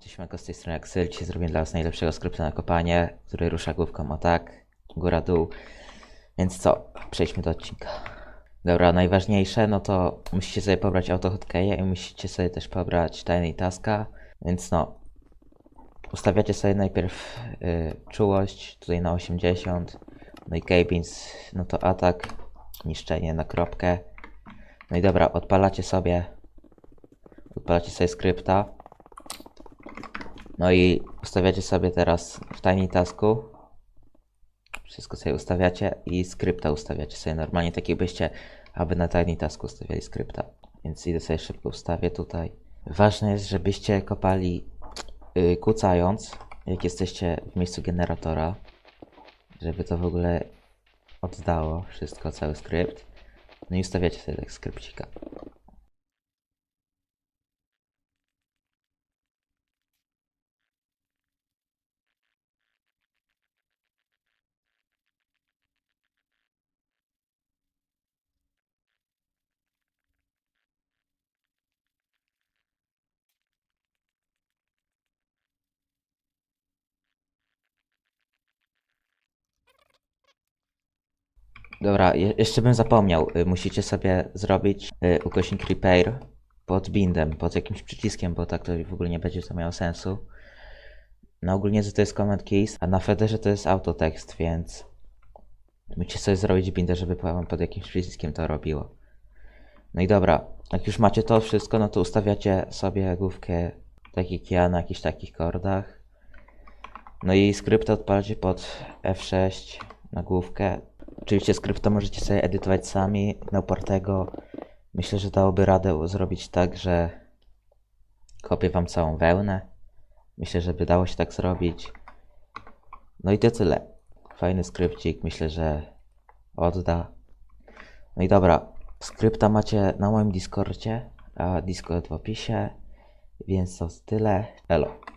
Cześć, Manko, z tej strony Axel. Dzisiaj zrobię dla Was najlepszego skrypta na kopanie, który rusza główką o tak, góra-dół. Więc co, przejdźmy do odcinka. Dobra, najważniejsze, no to musicie sobie pobrać AutoHotkeya i musicie sobie też pobrać Tiny Taska. Więc no, ustawiacie sobie najpierw y, czułość, tutaj na 80, no i Cabins, no to atak, niszczenie na kropkę. No i dobra, odpalacie sobie, odpalacie sobie skrypta. No i ustawiacie sobie teraz w Tiny Tasku. Wszystko sobie ustawiacie i skrypta ustawiacie sobie normalnie, tak jakbyście aby na Tiny Tasku ustawiali skrypta. Więc idę sobie szybko ustawię tutaj. Ważne jest, żebyście kopali yy, kucając, jak jesteście w miejscu generatora, żeby to w ogóle oddało wszystko, cały skrypt. No i ustawiacie sobie tak skrypcika. Dobra, je jeszcze bym zapomniał. Y, Musicie sobie zrobić y, ukośnik repair pod bindem, pod jakimś przyciskiem, bo tak to w ogóle nie będzie to miało sensu. Na ogólnie to jest comment keys, a na Federze to jest autotekst, więc musicie sobie zrobić bindę, żeby pod jakimś przyciskiem to robiło. No i dobra, jak już macie to wszystko, no to ustawiacie sobie główkę tak jak ja na jakichś takich kordach. No i skrypta odpalacie pod F6 na główkę. Oczywiście skrypta możecie sobie edytować sami na upartego. Myślę, że dałoby radę zrobić tak, że kopię wam całą wełnę. Myślę, że by dało się tak zrobić. No i to tyle. Fajny skrypcik, myślę, że odda. No i dobra, skrypta macie na moim Discordzie, a Discord w opisie, więc to tyle. Elo.